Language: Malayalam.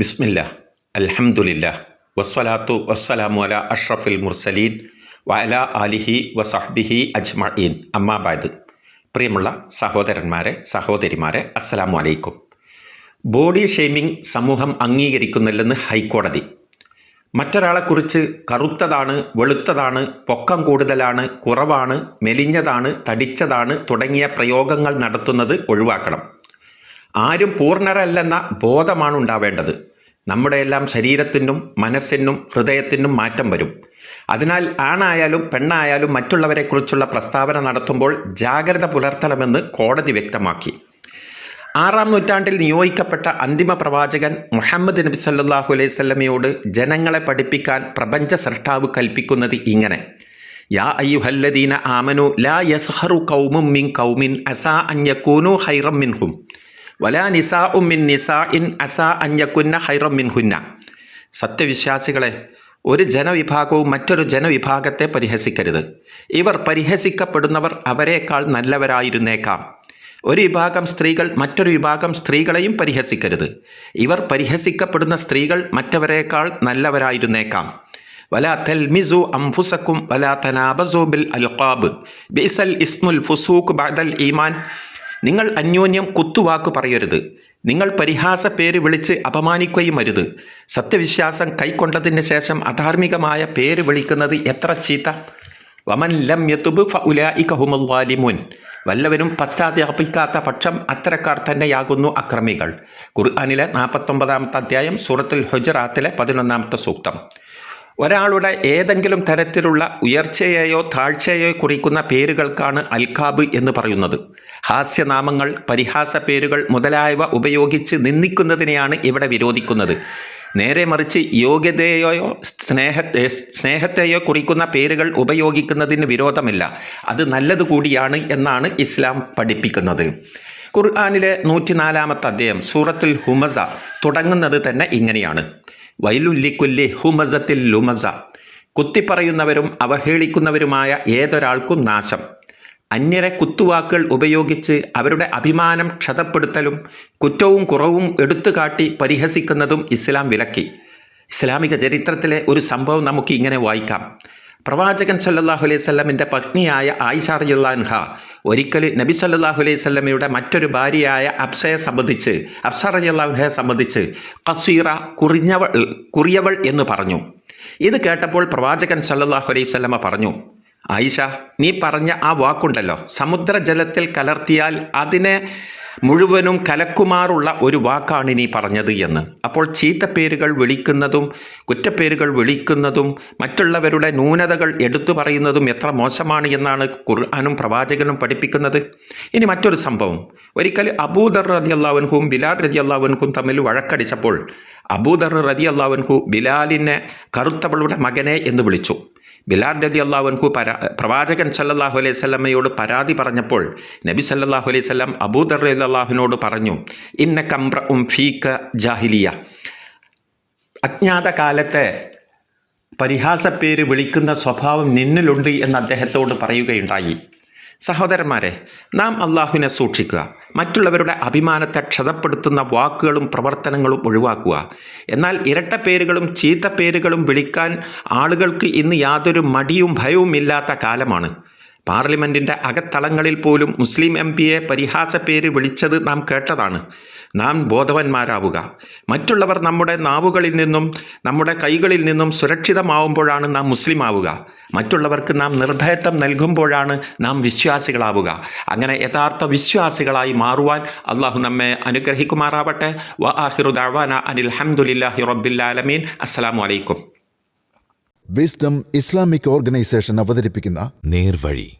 ബിസ്മില്ല അൽഹംദുലില്ല വസ്വലാത്തു വസ്സലാമു അല അഷ്റഫുൽ മുർസലീൻ വഅല ആലിഹി വസഹ്ബിഹി അജ്മഈൻ. അമ്മാബാദ് പ്രിയമുള്ള സഹോദരന്മാരെ സഹോദരിമാരെ അസ്സലാമു അലൈക്കും. ബോഡി ഷെയ്മിംഗ് സമൂഹം അംഗീകരിക്കുന്നില്ലെന്ന് ഹൈക്കോടതി. മറ്റൊരാളെക്കുറിച്ച് കറുത്തതാണ് വെളുത്തതാണ് പൊക്കം കൂടുതലാണ് കുറവാണ് മെലിഞ്ഞതാണ് തടിച്ചതാണ് തുടങ്ങിയ പ്രയോഗങ്ങൾ നടത്തുന്നത് ഒഴിവാക്കണം. ആരും പൂർണരല്ലെന്ന ബോധമാണ് ഉണ്ടാവേണ്ടത്. നമ്മുടെ എല്ലാം ശരീരത്തിനും മനസ്സിനും ഹൃദയത്തിനും മാറ്റം വരും. അതിനാൽ ആണായാലും പെണ്ണായാലും മറ്റുള്ളവരെക്കുറിച്ചുള്ള പ്രസ്താവന നടത്തുമ്പോൾ ജാഗ്രത പുലർത്തണമെന്ന് കോടതി വ്യക്തമാക്കി. ആറാം നൂറ്റാണ്ടിൽ നിയോഗിക്കപ്പെട്ട അന്തിമ പ്രവാചകൻ മുഹമ്മദ് നബി സല്ലാഹു അലൈഹി സ്വല്ലമയോട് ജനങ്ങളെ പഠിപ്പിക്കാൻ പ്രപഞ്ച സൃഷ്ടാവ് കൽപ്പിക്കുന്നത് ഇങ്ങനെ. യാ അയ്യുഹല്ലദീന ആമനു ലാ യസ്ഹറു കൗമും മിൻ കൗമിൻ അസാ അഞ്ഞക്കൂനു ഹൈറം മിൻഹും. വലാ നിസാ ഉമ്മിൻ നിസാ ഇൻ അസാ അഞ്ഞക്കുന്ന ഹൈറം മിൻഹുന്ന. സത്യവിശ്വാസികളെ ഒരു ജനവിഭാഗവും മറ്റൊരു ജനവിഭാഗത്തെ പരിഹസിക്കരുത്. ഇവർ പരിഹസിക്കപ്പെടുന്നവർ അവരെക്കാൾ നല്ലവരായിരുന്നേക്കാം. ഒരു വിഭാഗം സ്ത്രീകൾ മറ്റൊരു വിഭാഗം സ്ത്രീകളെയും പരിഹസിക്കരുത്. ഇവർ പരിഹസിക്കപ്പെടുന്ന സ്ത്രീകൾ മറ്റവരെക്കാൾ നല്ലവരായിരുന്നേക്കാം. വല തെൽമിസു അംഫുസക്കും വല തനാബസു ബിൽ അൽഖാബ്. ബിസൽ ഇസ്മുൽ ഫുസൂഖ് ബഅദൽ ഈമാൻ. നിങ്ങൾ അന്യോന്യം കുത്തുവാക്ക് പറയരുത്. നിങ്ങൾ പരിഹാസ പേര് വിളിച്ച് അപമാനിക്കുകയും അരുത്. സത്യവിശ്വാസം കൈക്കൊണ്ടതിന് ശേഷം അധാർമികമായ പേര് വിളിക്കുന്നത് എത്ര ചീത്ത. വമൻ ലം യത്തുബ് വാലിമുൻ. വല്ലവരും പശ്ചാത്തലപ്പിക്കാത്ത പക്ഷം അത്തരക്കാർ തന്നെയാകുന്നു അക്രമികൾ. ഖുർആാനിലെ നാൽപ്പത്തൊമ്പതാമത്തെ അധ്യായം സൂറത്തുൽ ഹുജറാത്തിലെ പതിനൊന്നാമത്തെ സൂക്തം. ഒരാളുടെ ഏതെങ്കിലും തരത്തിലുള്ള ഉയർച്ചയെയോ താഴ്ചയെയോ കുറിക്കുന്ന പേരുകൾക്കാണ് അൽഖാബ് എന്ന് പറയുന്നത്. ഹാസ്യനാമങ്ങൾ പരിഹാസ പേരുകൾ മുതലായവ ഉപയോഗിച്ച് നിന്ദിക്കുന്നതിനെയാണ് ഇവിടെ വിരോധിക്കുന്നത്. നേരെ മറിച്ച് യോഗ്യതയെയോ സ്നേഹത്തെ സ്നേഹത്തെയോ കുറിക്കുന്ന പേരുകൾ ഉപയോഗിക്കുന്നതിന് വിരോധമില്ല. അത് നല്ലത് കൂടിയാണ് എന്നാണ് ഇസ്ലാം പഠിപ്പിക്കുന്നത്. ഖുർആാനിലെ നൂറ്റിനാലാമത്തെ അധ്യായം സൂറത്തുൽ ഹുമസ തുടങ്ങുന്നത് തന്നെ ഇങ്ങനെയാണ്. വൈലുല്ലിക്കുല്ലി ഹുമസത്തിൽ ലുമസ. കുത്തിപ്പറയുന്നവരും അവഹേളിക്കുന്നവരുമായ ഏതൊരാൾക്കും നാശം. അന്യരെ കുത്തുവാക്കുകൾ ഉപയോഗിച്ച് അവരുടെ അഭിമാനം ക്ഷതപ്പെടുത്തലും കുറ്റവും കുറവും എടുത്തുകാട്ടി പരിഹസിക്കുന്നതും ഇസ്ലാം വിലക്കി. ഇസ്ലാമിക ചരിത്രത്തിലെ ഒരു സംഭവം നമുക്ക് ഇങ്ങനെ വായിക്കാം. പ്രവാചകൻ സല്ലാഹു അലൈഹി സ്വല്ലമിന്റെ പത്നിയായ ആയിഷ റളിയല്ലാൻഹ ഒരിക്കൽ നബി സല്ലാഹു അലൈഹി സ്വല്ലമയുടെ മറ്റൊരു ഭാര്യയായ അബ്സയെ സംബന്ധിച്ച് അബ്സ റളിയല്ലാഹുഹയെ സംബന്ധിച്ച് കസീറ കുറിഞ്ഞവൾ കുറിയവൾ എന്ന് പറഞ്ഞു. ഇത് കേട്ടപ്പോൾ പ്രവാചകൻ സല്ലാഹു അലൈഹി സ്വല്ലമ പറഞ്ഞു ആയിഷ നീ പറഞ്ഞ ആ വാക്കുണ്ടല്ലോ. സമുദ്രജലത്തിൽ കലർത്തിയാൽ അതിനെ മുഴുവനും കലക്കുമാറുള്ള ഒരു വാക്കാണ് ഇനി പറഞ്ഞത് എന്ന്. അപ്പോൾ ചീത്തപ്പേരുകൾ വിളിക്കുന്നതും കുറ്റപ്പേരുകൾ വിളിക്കുന്നതും മറ്റുള്ളവരുടെ ന്യൂനതകൾ എടുത്തു പറയുന്നതും എത്ര മോശമാണ് എന്നാണ് ഖുർആാനും പ്രവാചകനും പഠിപ്പിക്കുന്നത്. ഇനി മറ്റൊരു സംഭവം. ഒരിക്കൽ അബൂദർ റതി അള്ളാവൻഹും ബിലാൽ റതി അള്ളാവൻഹും തമ്മിൽ വഴക്കടിച്ചപ്പോൾ അബൂദർ റതി അള്ളാവൻഹു ബിലാലിനെ കറുത്തവളുടെ മകനെ എന്ന് വിളിച്ചു. ബിലാൽ രതി അള്ളാഹുൻഹു പരാ പ്രവാചകൻ സല്ലാഹു അലൈഹി സ്വലമയോട് പരാതി പറഞ്ഞപ്പോൾ നബി സല്ലാഹു അലൈഹി സ്വലം അബൂദർ അള്ളാഹുവിനോട് പറഞ്ഞു ഇന്ന കംബ്ര ഉം ഫീക്ക ജാഹിലിയ. അജ്ഞാത കാലത്തെ പരിഹാസപ്പേര് വിളിക്കുന്ന സ്വഭാവം നിന്നിലുണ്ട് എന്ന് അദ്ദേഹത്തോട് പറയുകയുണ്ടായി. സഹോദരന്മാരെ നാം അള്ളാഹുവിനെ സൂക്ഷിക്കുക. മറ്റുള്ളവരുടെ അഭിമാനത്തെ ക്ഷതപ്പെടുത്തുന്ന വാക്കുകളും പ്രവർത്തനങ്ങളും ഒഴിവാക്കുക. എന്നാൽ ഇരട്ട പേരുകളും ചീത്ത പേരുകളും വിളിക്കാൻ ആളുകൾക്ക് ഇന്ന് യാതൊരു മടിയും ഭയവും ഇല്ലാത്ത കാലമാണ്. പാർലമെന്റിന്റെ അകത്തളങ്ങളിൽ പോലും മുസ്ലിം എം പിയെ പരിഹാസ പേര് വിളിച്ചത് നാം കേട്ടതാണ്. നാം ബോധവന്മാരാവുക. മറ്റുള്ളവർ നമ്മുടെ നാവുകളിൽ നിന്നും നമ്മുടെ കൈകളിൽ നിന്നും സുരക്ഷിതമാവുമ്പോഴാണ് നാം മുസ്ലിം ആവുക മറ്റുള്ളവർക്ക് നാം നിർഭയത്വം നൽകുമ്പോഴാണ് നാം വിശ്വാസികളാവുക. അങ്ങനെ യഥാർത്ഥ വിശ്വാസികളായി മാറുവാൻ അള്ളാഹു നമ്മെ അനുഗ്രഹിക്കുമാറാവട്ടെ. വ ആഹിറു ദാവാന അനിൽ ഹംദുലില്ലാഹി റബ്ബില്ലാലമീൻ അസ്സലാമു അലൈക്കും. വിസ്ഡം ഇസ്ലാമിക് ഓർഗനൈസേഷൻ അവതരിപ്പിക്കുന്ന നേർവഴി.